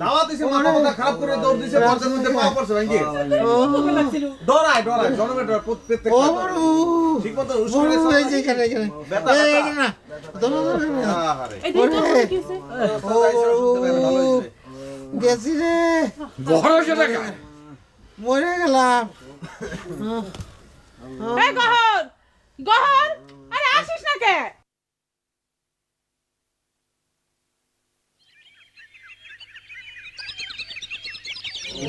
দাওয়াত দিছে মাথা মাথা খারাপ করে দৌড় দিছে পর্দার মধ্যে পা পড়ছে ভাঙ্গি। ডরায় ডরায় জনমে ডরায় প্রত্যেক ঠিক মতো হুশ বড় করে এখানে এখানে। ব্যথা, এই, ব্যথা। এখানে না। ধরো, ধরো, ধরো। আহারে। এই দিন তোর কি হয়েছে? ও বড় গেছি রে। মরে গেলাম। গহর গহর আরে আসিস না কে?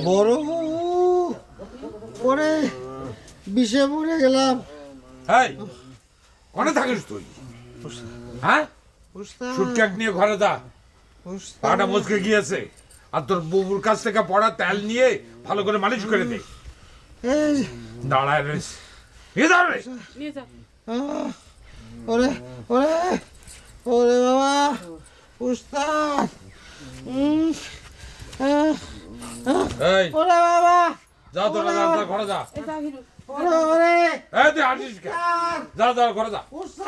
বড় পরে বিষে মরে গেলাম। এই কোনে থাকিস তুই? হ্যাঁ? সুটক্যাক নিয়ে ঘরে যা। পাটা মুচকে গিয়েছে। আর তোর বুবুর কাছ থেকে পড়া তেল নিয়ে ভালো করে মালিশ করে দে। এই, দাঁড়ায় দাঁড়ায় নিয়ে যা ওরে ওরে ওরে বাবা উস্তাদ এই। ওরে বাবা। যা তোর ঘরে যা। এই যা ওরে ওরে। এই তুই হাঁটিস কে যা। যা ঘরে যা।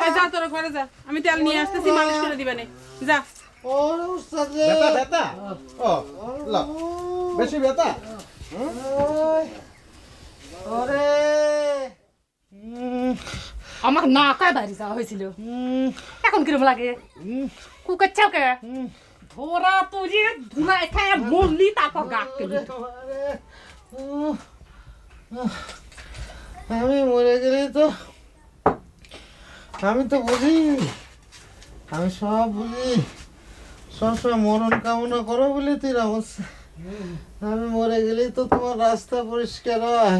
এই যা তোর ঘরে যা। আমি তেল নিয়ে আসতেছি মালিশ করে দিবানে যা। ওরে উস্তাদ রে ব্যথা ব্যথা ও লা। বেশি ব্যথা ওরে। উম, আমার না কায় বাড়ি যাওয়া হয়েছিল? এখন কিরম লাগে? কুকাচ্ছাও ধরা তুই ধুলা এখানে মরলি তারপর গাক কেলি আমি মরে গেলে তো আমি তো বুঝি আমি সব বুঝি। সবসময় মরণ কামনা করো বলে তুই অবস্থা আমি মরে গেলেই তো তোমার রাস্তা পরিষ্কার হয়।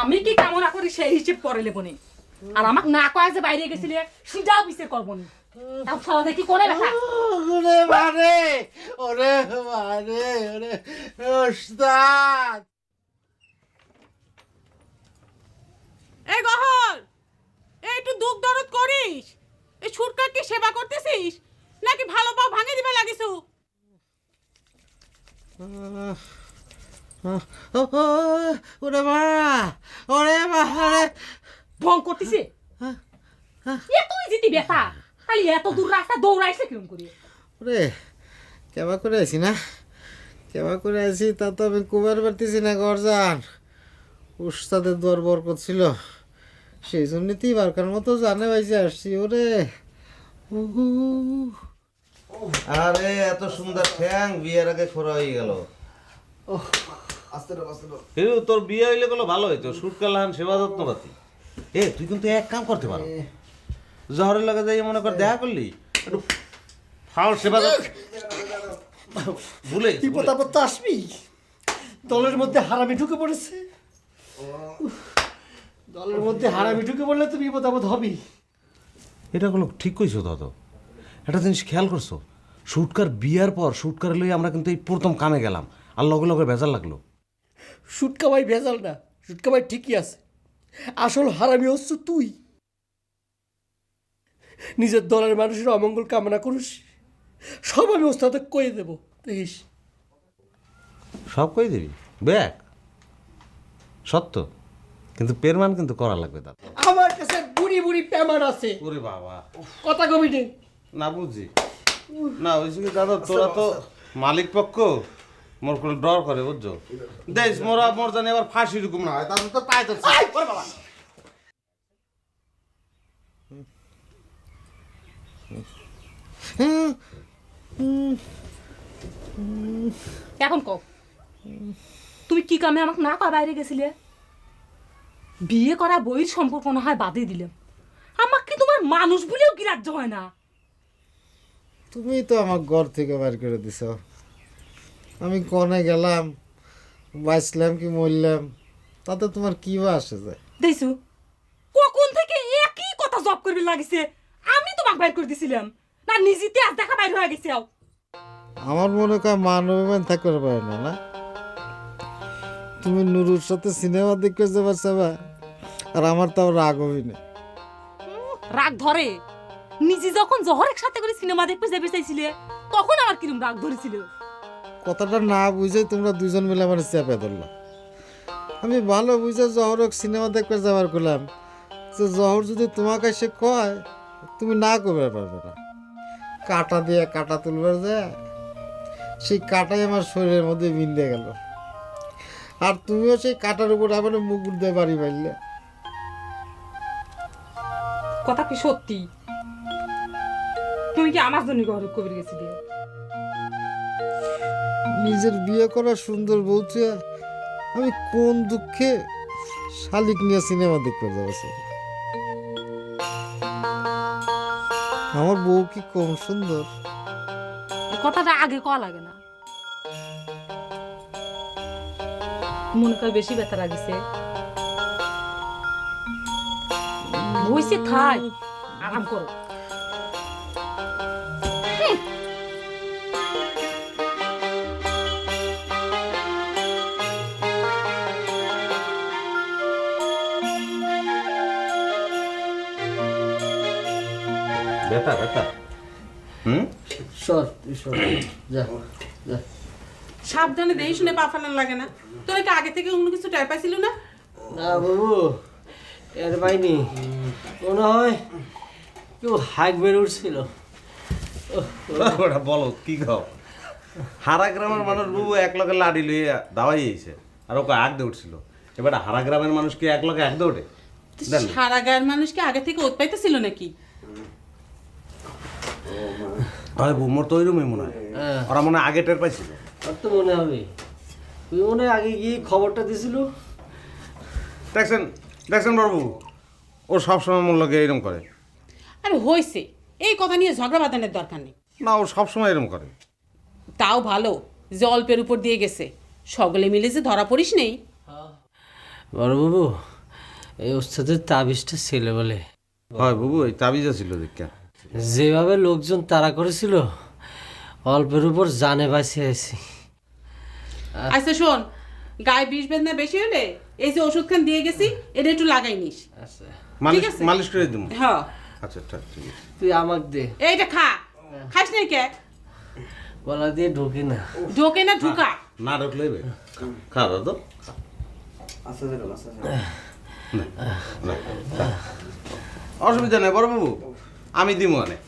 আমি কি কামনা করি সেই হিসেব করে লেবনি আর আমাকে না কয় যে বাইরে গেছিলে সেটাও বিচার করব না। সারা দেখি করে দেখা ওরে মারে ওরে মারে ওরে ওস্তাদ। এই গহর এই একটু দুঃখ দরদ করিস? এই ছুটকার কি সেবা করতেছিস? নাকি ভালো পাও ভাঙে দিবে লাগিছু? ওরে মা ওরে মা ওরে। ভং করতেছে। এতই জিতি ব্যথা খালি এত দূর রাস্তা দৌড়াইছে কিরম করে? ওরে কেবা করে আছি না? কেবা করে আছি তা তো আমি কুবার পারতেছি না গরজান উস্তাদের দর বরকত ছিল। সেই জন্যতেই বারকার মতো জানে বাইছে আসছি ওরে। আরে এত সুন্দর ঠ্যাং বিয়ের আগে খোরা হয়ে গেল। তোর বিয়ে হইলে গেলো ভালো হইতো শুট কালাহান সেবা যত্ন পাতি এ তুই কিন্তু এক কাম করতে পারো। জহরের লগে যাই মনে কর দেখা করলি? একটু ফাউল সেবা ভুলে গেছি, ভুলে বিপদ তো আসবি দলের মধ্যে হারামি ঢুকে পড়েছে। দলের মধ্যে হারামি ঢুকে পড়লে তো বিপদ আপদ হবেই। এটা কোনো ঠিক কইছো দাদা একটা জিনিস খেয়াল করছ শুটকার বিয়ার পর শুটকার লই আমরা কিন্তু এই প্রথম কামে গেলাম আর লগে লগে ভেজাল লাগল। সুটকা ভাই ভেজাল না সুটকা ভাই ঠিকই আছে। আসল হারামি হচ্ছে তুই। নিজের দলের মানুষের অমঙ্গল কামনা করিস। সব আমি ওস্তাদে কয়ে দেবো দেখিস। সব কই দিবি? ব্যাগ সত্য। কিন্তু পেরমান কিন্তু করা লাগবে দাদা। আমার কাছে বুড়ি বুড়ি প্যামান আছে। ওরে বাবা। কথা কবি নেই না বুঝছি না ওই দাদা তোরা তো মালিক পক্ষ? মোর কোনো ডর করে বুঝছ? দেশ মোরা মোর জানি আবার ফাঁসি রকম না হয়। তাহলে তো পাই তো এখন কও। তুমি কি কামে আমাকে না কয় বাইরে গেছিলে? বিয়ে করা বইয়ের সম্পর্ক না হয় বাদে দিলাম আমাকে কি তোমার মানুষ বলেও গ্রাহ্য হয় না? তুমি তো আমার ঘর থেকে বের করে দিছ। আমি কনে গেলাম বাঁচলাম কি মরলাম তাতে তোমার কি বা আসে যায়? দেখছ কখন থেকে একই কথা জব করবে লাগিছে। আমি তোমাকে বাইর করে দিছিলাম। না নিজেতে আজ দেখা বাইর হয়ে গেছে আমার মনে হয় মান অভিমান থাকতে পারে না না? তুমি নুরুর সাথে সিনেমা দেখতে যাবার চাবা আর আমার তাও রাগ হইনি রাগ ধরে। নিজে যখন জহরের সাথে করে সিনেমা দেখতে যাবে চাইছিলে তখন আমার কিরম রাগ ধরেছিল? কথাটা না বুঝে তোমরা দুজন মিলে আমার চেপে ধরলা। আমি ভালো বুঝে জহরক সিনেমা দেখতে যাবার করলাম যে জহর যদি তোমাকে সে কয় তুমি না করবে পারবে না। কাটা দিয়ে কাটা তুলবার যায় সেই কাটাই আমার শরীরের মধ্যে বিন্দে গেল। আর তুমিও সেই কাটার উপর আবার মুকুট দিয়ে বাড়ি মারলে কথা কি সত্যি? তুমি কি আমার জন্য ঘরে কবির গেছিলে নিজের বিয়ে করা সুন্দর বউছে আমি কোন দুঃখে শালিক নিয়ে সিনেমা দেখতে যাব আমার বউ কি কম সুন্দর? কথাটা আগে কয়া লাগে না। মনে করে বেশি ব্যথা লাগিছে। বইসে থাই আরাম করো। বেতা বেতা হুম সর সর যা যা। সাবধানে দেই শুনে পা ফেলান লাগে না। তোর কি আগে থেকে অন্য কিছু টাইপ পাইছিল না? না বাবু এর বাইনি মনে হয় কেউ হাইক বেড়ে উঠছিল। ওটা বলো কি খাও? হারা গ্রামের মানুষ বাবু এক লগে লাড়ি লইয়া দাওয়াই আইছে আর ওকে আগ দিয়ে উঠছিল। এবার হারা গ্রামের মানুষ কি এক লগে দিয়ে ওঠে? দেন সারা গায়ের মানুষ কি আগে থেকে ওত পাইতেছিল নাকি? হয় বউ মোর তো ওইরকমই মনে হয়। হ্যাঁ। ওরা মনে হয় আগে টের পাইছিল। আর তো মনে হবে। তুই মনে হয় আগে গিয়ে খবরটা দিছিল। দেখছেন দেখছেন বাবু ও সবসময় মোর লগে এরকম করে। আরে হইছে এই কথা নিয়ে ঝগড়া বাঁধানোর দরকার নেই। না ও সবসময় এরকম করে। তাও ভালো যে অল্পের উপর দিয়ে গেছে। সকলে মিলে যে ধরা পড়িস নেই। বড়বাবু এই ওস্তাদের তাবিজটা ছিল বলে। হয় বাবু ওই তাবিজা ছিল দেখা। যেভাবে লোকজন তাড়া করেছিল অল্পের উপর জানে বাঁচি আছি আচ্ছা শোন গায়ে বিষ বেদনা বেশি হলে এই যে ওষুধ খান দিয়ে গেছি এটা একটু লাগাই নিস। আচ্ছা। মালিশ মালিশ করে দিব হ্যাঁ। আচ্ছা ঠিক ঠিক আছে। তুই আমাকে দে। এইটা খা। খাইস নাই কে? গলা দিয়ে ঢোকে না। ঢোকে না ঢুকা। না ঢুকলেই বে খা দাদা। অসুবিধা নেই বড় বাবু। আমি দিব অনেক